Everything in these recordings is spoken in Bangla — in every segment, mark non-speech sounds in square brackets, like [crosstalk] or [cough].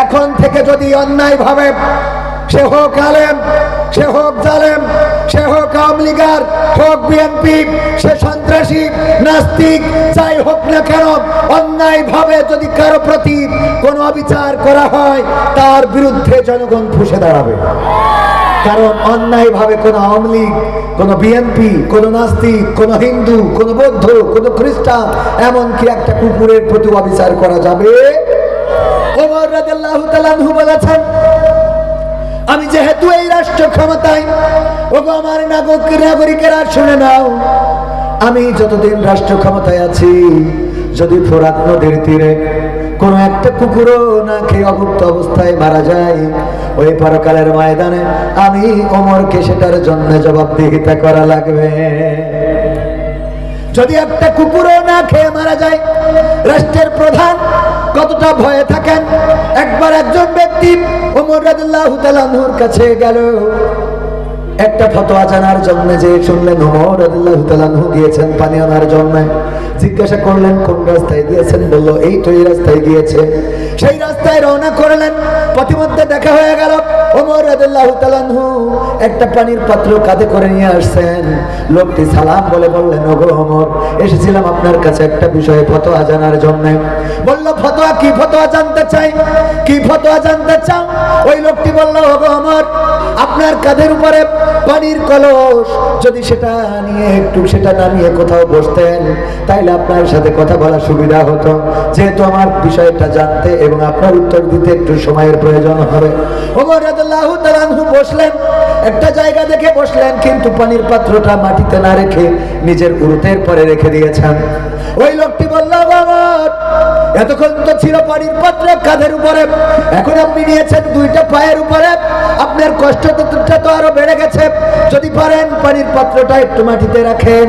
এখন থেকে যদি অন্যায় ভাবে সে হোক আলেম, সে হোক জালেম, সে হোক আওয়ামী লীগার হোক বিএনপি, সে সন্ত্রাসী, নাস্তিক, যাই হোক না কেন অন্যায় ভাবে যদি কারও প্রতি কোনো অবিচার করা হয়, তার বিরুদ্ধে জনগণ ফুসে দাঁড়াবে। কারণ অন্যায় ভাবে কোন আওয়ামী লীগ, কোন বিএনপি, কোন নাস্তিক, কোন হিন্দু, কোন বৌদ্ধ, কোন খ্রিস্টান, এমনকি একটা কুকুরের প্রতি অবিচার করা যাবে ওমর রাদিয়াল্লাহু তাআলা আনহু বলেছেন, আমি যেহেতু এই রাষ্ট্র ক্ষমতায়, ওগো আমার নাগরিক, নাগরিকেরা শুনে নাও, আমি যতদিন রাষ্ট্র ক্ষমতায় আছি, যদি ফোরাত নদীর তীরে কোনো একটা কুকুরও না খেয়ে অভুক্ত অবস্থায় মারা যায়, ওই পরকালের ময়দানে আমি ওমরকে সেটার জন্য জবাবদিহিতা করা লাগবে। যদি একটা কুকুরও না খেয়ে মারা যায়, রাষ্ট্রের প্রধান কতটা ভয়ে থাকেন? একবার একজন ব্যক্তি ওমর রাজুল্লাহ তাআলার কাছে গেল। একটা ফতোয়া জানার জন্য যে শুনলেন ওমর তাআলাহু গিয়েছেন পানি আনার জন্য। জিজ্ঞাসা করলেন, কোন রাস্তায় গিয়েছেন? বলল, এই তো এই রাস্তায় গিয়েছে। সেই রাস্তায় রওনা করলেন। পথিমধ্যে দেখা হয়ে গেল ওমর রাদিয়াল্লাহু একটা পানির পাত্র কাঁধে করে নিয়ে আসছেন। লোকটি সালাম বলে বললেন, ওগো ওমর এসেছিলাম আপনার কাছে একটা বিষয়ে ফতোয়া জানার জন্য। বলল, ফতোয়া? কি ফতোয়া জানতে চাই? কি ফতোয়া জানতে চাও? ওই লোকটি বলল, ওগো ওমর আপনার কাঁধের উপরে পানির কলস, যদি সেটা নিয়ে একটু সেটা না নিয়ে কোথাও বসতেন, তাইলে আপনার সাথে কথা বলা সুবিধা হতো। যেহেতু আমার বিষয়টা জানতে এবং আপনার উত্তর দিতে একটু সময়ের প্রয়োজন হবে। বসলেন, একটা জায়গা দেখে বসলেন, কিন্তু পানির পাত্রটা মাটিতে না রেখে নিজের উরুতের পরে রেখে দিয়েছেন। ওই লোকটি বলল বাবা এতক্ষণ তো ছিল পানির পাত্র কাঁধের উপরে। এখন আপনি নিয়েছেন দুইটা পায়ের উপরে। আপনার কষ্ট তো আরও বেড়ে গেছে। যদি পারেন পানির পাত্রটা একটু মাটিতে রাখেন।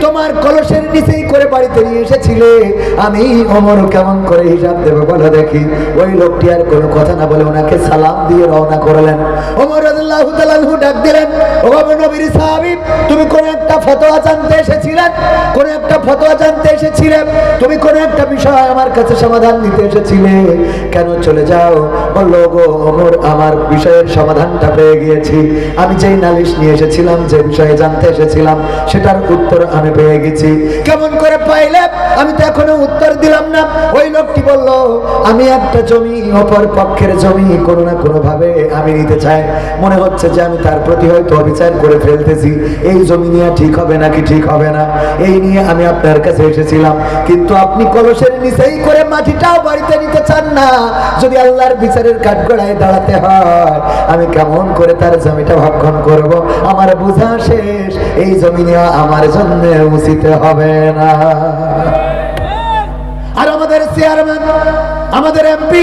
তোমার কলসের নিচেই করে বাড়িতে নিয়ে এসেছিলে। আমি অমর কেমন করে হিসাব দেবো বলো দেখি। ওই লোকটি আর কোনো কথা না বলে ওনাকে সালাম দিয়ে রওনা করলেন। সাহাবী, তুমি কোন একটা বিষয় আমার কাছে সমাধান এসেছিলে? কেন চলে যাও? আমার বিষয়ের সমাধানটা পেয়ে আমি যেই নালিশ নিয়ে এসেছিলাম, যে বিষয়ে জানতে এসেছিলাম, সেটার উত্তর আমি পেয়ে গেছি। কেমন করে পাইলে? আমি তো এখনও উত্তর দিলাম না। ওই লোকটি বলল, আমি একটা জমি, অপর পক্ষের জমি কোনো না কোনো ভাবে আমি নিতে চাই। মনে হচ্ছে যে আমি তার প্রতি হয়তো অবিচার করে ফেলতেছি। এই জমি নিয়ে ঠিক হবে নাকি ঠিক হবে না? এই নিয়ে আমি আপনার কাছে এসেছিলাম। কিন্তু আপনি কলসের নিচেই করে মাটিটাও বাড়িতে নিতে চান না। যদি আল্লাহর বিচারের কাঠগড়ায় দাঁড়াতে হয়, আমি কেমন করে তার জমিটা ভক্ষণ করব? আমার বোঝা শেষ। এই জমি নেওয়া আমার জন্য উচিত হবে না। আর আমাদের চেয়ারম্যান, আমাদের এমপি,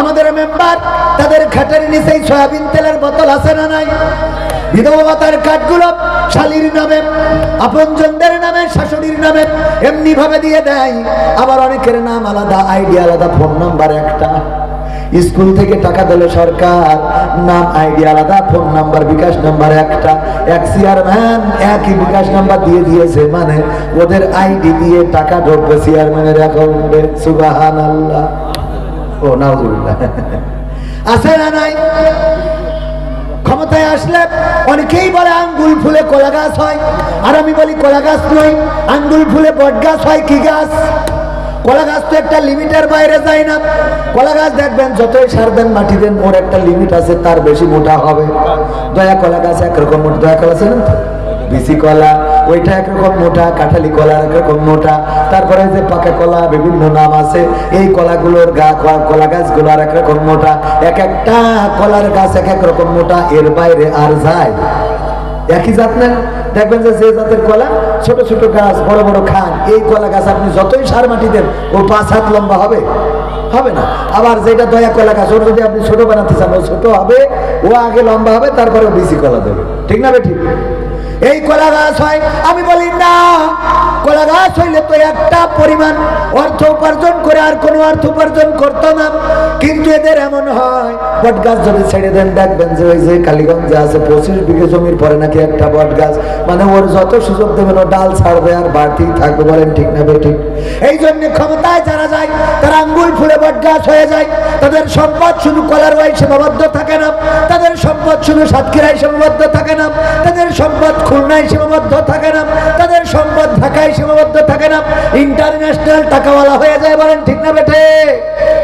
আমাদের মেম্বার, তাদের খাটের সয়াবিন তেলের বোতল আছে না নাই? বিধবা ভাতার কার্ডগুলো শালির নামে, আপনজনদের নামে, শাশুড়ির নামে এমনি ভাবে দিয়ে দেয়। আবার অনেকের নাম আলাদা আইডি আলাদা, ফোন নাম্বার একটা। স্কুল থেকে টাকা দিলে সরকার। নাম, আইডি আলাদা, ফোন নাম্বার, বিকাশ নাম্বার একটা। এক চেয়ারম্যান একই বিকাশ নাম্বার দিয়ে দিয়েছে মানে ওদের আইডি দিয়ে টাকা ঢুকবে চেয়ারম্যানের অ্যাকাউন্টে। সুবাহান আল্লাহ ও, নাউজুবিল্লাহ। [laughs] আছে না নাই? ক্ষমতায় আসলে অনেকেই বলে আঙ্গুল ফুলে কলা গাছ হয়। আর আমি বলি কলা গাছ নয়, আঙ্গুল ফুলে বট গাছ হয় কি গাছ? কলা গাছ তো একটা লিমিটের বাইরে যায় না। কলা গাছ দেখবেন, যতই সার দেন, মাটি দেন, ওর একটা লিমিট আছে, তার বেশি মোটা হবে। দয়া কলা গাছ একরকম মোটা। দয়া কলা তো? বিসি কলা, ওইটা একরকম মোটা, কাঁঠালি কলা একরকম মোটা। তারপরে যে পাকা কলা, বিভিন্ন নাম আছে। এই কলাগুলোর গা কলা গাছগুলো আর একরকম মোটা। এক একটা কলার গাছ এক এক রকম মোটা, এর বাইরে আর যায়। একই জাত না? দেখবেন যে যে জাতের কলা, ছোট ছোট গাছ, বড় বড় খান এই কলা গাছ আপনি যতই সার মাটি দেন ও পাঁচ হাত লম্বা হবে। হবে না? আবার যেটা দয়া কলা গাছ, ওর যদি আপনি ছোট বানাতে চান, ও ছোট হবে, ও আগে লম্বা হবে, তারপরে বেশি কলা দেবে। ঠিক না ঠিক এই কলা গাছ হয়, আমি বলি, না, কলা গাছ হইলে তো একটা পরিমাণ অর্থ উপার্জন করে আর কোনো অর্থ উপার্জন করতো না। কিন্তু এদের এমন হয়, বট গাছ যদি ছেড়ে দেন, দেখবেন যে ওই যে কালীগঞ্জে আছে, পঁচিশ বিঘে জমির পরে নাকি একটা বট গাছ। মানে ওর যত সুযোগ দেবেন, ও ডাল ছাড়বে আর বাড়তি থাকবে, বলেন ঠিক না ঠিক এই জন্য ক্ষমতায় যারা যায়, তারা আঙ্গুল ফুলে বট গাছ হয়ে যায়। তাদের সম্পদ শুধু কলার ওয়াই সীমাবদ্ধ থাকে না। তাদের সম্পদ শুধু সাতক্ষীরায় সীমাবদ্ধ থাকে না। তাদের সম্পদ খুলনায় সীমাবদ্ধ থাকে না, তাদের সম্পদ ঢাকায় সীমাবদ্ধ থাকে না ইন্টারন্যাশনাল টাকাওয়ালা হয়ে যায় বলেন ঠিক না বেটে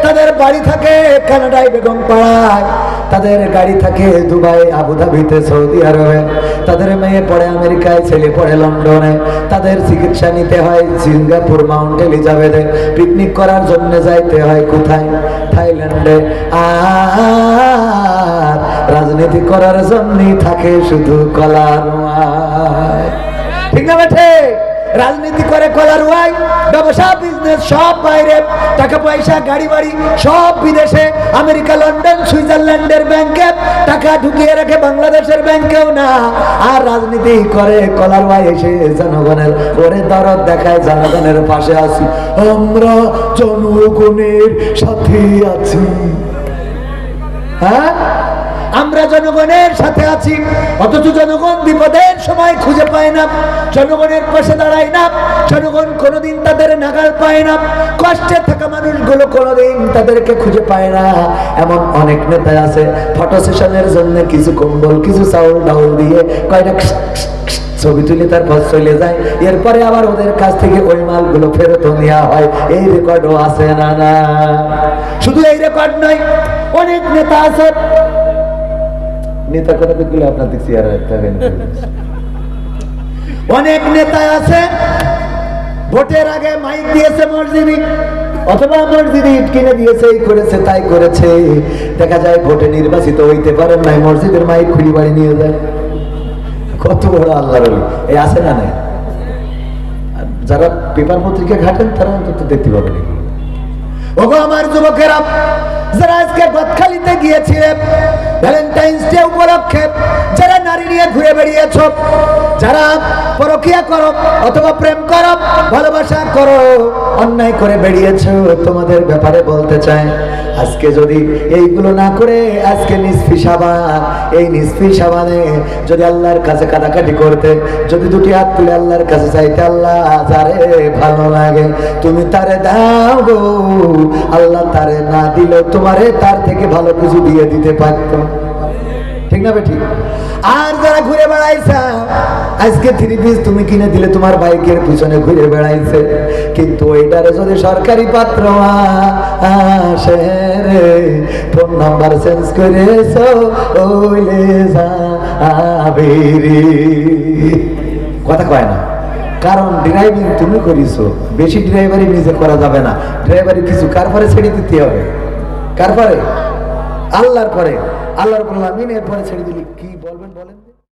তাদের বাড়ি থাকে কানাডায় বেগম পাড়ায় তাদের গাড়ি থাকে দুবাই, আবুধাবিতে সৌদি আরবে, তাদের মেয়ে পড়ে আমেরিকায়, ছেলে পড়ে লন্ডনে, তাদের চিকিৎসা নিতে হয় সিঙ্গাপুর মাউন্ট এলিজাবেথে পিকনিক করার জন্য যাইতে হয় কোথায় থাইল্যান্ডে আর রাজনীতি করার জন্যই থাকে শুধু কলার। ঠিক না রাজনীতি করে কলার ওয়াই, ব্যবসা বিজনেস সব বাইরে। টাকা, পয়সা, গাড়ি, বাড়ি, সব বিদেশে। আমেরিকা, লন্ডন, সুইজারল্যান্ডের ব্যাংকে টাকা ঢুকিয়ে রাখে বাংলাদেশের ব্যাংকেও না। আর রাজনীতি করে কলার ওয়াই এসে জনগণের ওরে দরদ দেখায়, জনগণের পাশে আছি। আমরা জনগণের সাথে আছি। হ্যাঁ? আমরা জনগণের সাথে আছি, অথচ জনগণ বিপদের সময় খুঁজে পায় না, জনগণের পাশে দাঁড়ায় না, জনগণ কোনোদিন তাদের নাগাল পায় না, কষ্টে থাকা মানুষগুলো কোনোদিন তাদেরকে খুঁজে পায় না। এমন অনেক নেতা আছে, ফটো সেশনের জন্য কিছু কম্বল, কিছু চাউল ডাউল দিয়ে কয়টা ছবি তুলে তারপর চলে যায়। এরপরে আবার ওদের কাছ থেকে ওই মালগুলো ফেরত নেওয়া হয়। এই রেকর্ডও আছে না না? শুধু এই রেকর্ড নয়, অনেক নেতা আছে নেতা দেখলে আপনার দেখছি আর একটা অনেক নেতা আছে, ভোটের আগে মাইক দিয়েছে মসজিদে, অথবা ইট কিনে দিয়েছে, এই করেছে, তাই করেছে। দেখা যায় ভোটে নির্বাচিত হইতে পারেন নাই, মসজিদের মাইক বাড়ি নিয়ে যায়। কত বড়। এই আছে না নাই? যারা পেপার পত্রিকা ঘাটেন, তারা অন্তত দেখতে পাবেন। ওগো আমার যুবকেরা যারা আজকে গদখালিতে গিয়েছিলে ভ্যালেন্টাইন্স ডে উপলক্ষে যারা নারী নিয়ে ঘুরে বেড়িয়েছ, যারা পরকিয়া করো অথবা প্রেম করো, ভালোবাসা করো, অন্যায় করে বেরিয়েছ তোমাদের ব্যাপারে বলতে চাই। আজকে যদি এইগুলো না করে, আজকে নিষ্ফি সাবান এই নিষ্ফি সাবানে যদি আল্লাহর কাছে কাটাকাটি করতে, যদি দুটি হাত তুলে আল্লাহর কাছে চাইতে আল্লাহ যারে ভালো লাগে, তুমি তারে দাও গো। আল্লাহ তারে না দিলেও তোমারে তার থেকে ভালো কিছু দিয়ে দিতে পারতো। না বেঠি? আর যারা ঘুরে বেড়াইছে, আজকে থ্রি পিস তুমি কিনে দিলে তোমার বাইকের পিছনে ঘুরে বেড়াইছে। কিন্তু ওইটারে যদি সরকারি পাত্র আসে রে ফোন নাম্বার চেঞ্জ করেছ কথা কয় না। কারণ ড্রাইভিং তুমি করিছো, বেশি ড্রাইভারি নিজে করা যাবে না। ড্রাইভারি কিছু কার পরে ছেড়ে দিতে হবে? কার পরে? আল্লাহর পরে। আল্লাহর বললাম এরপরে ছেড়ে দিলি। কি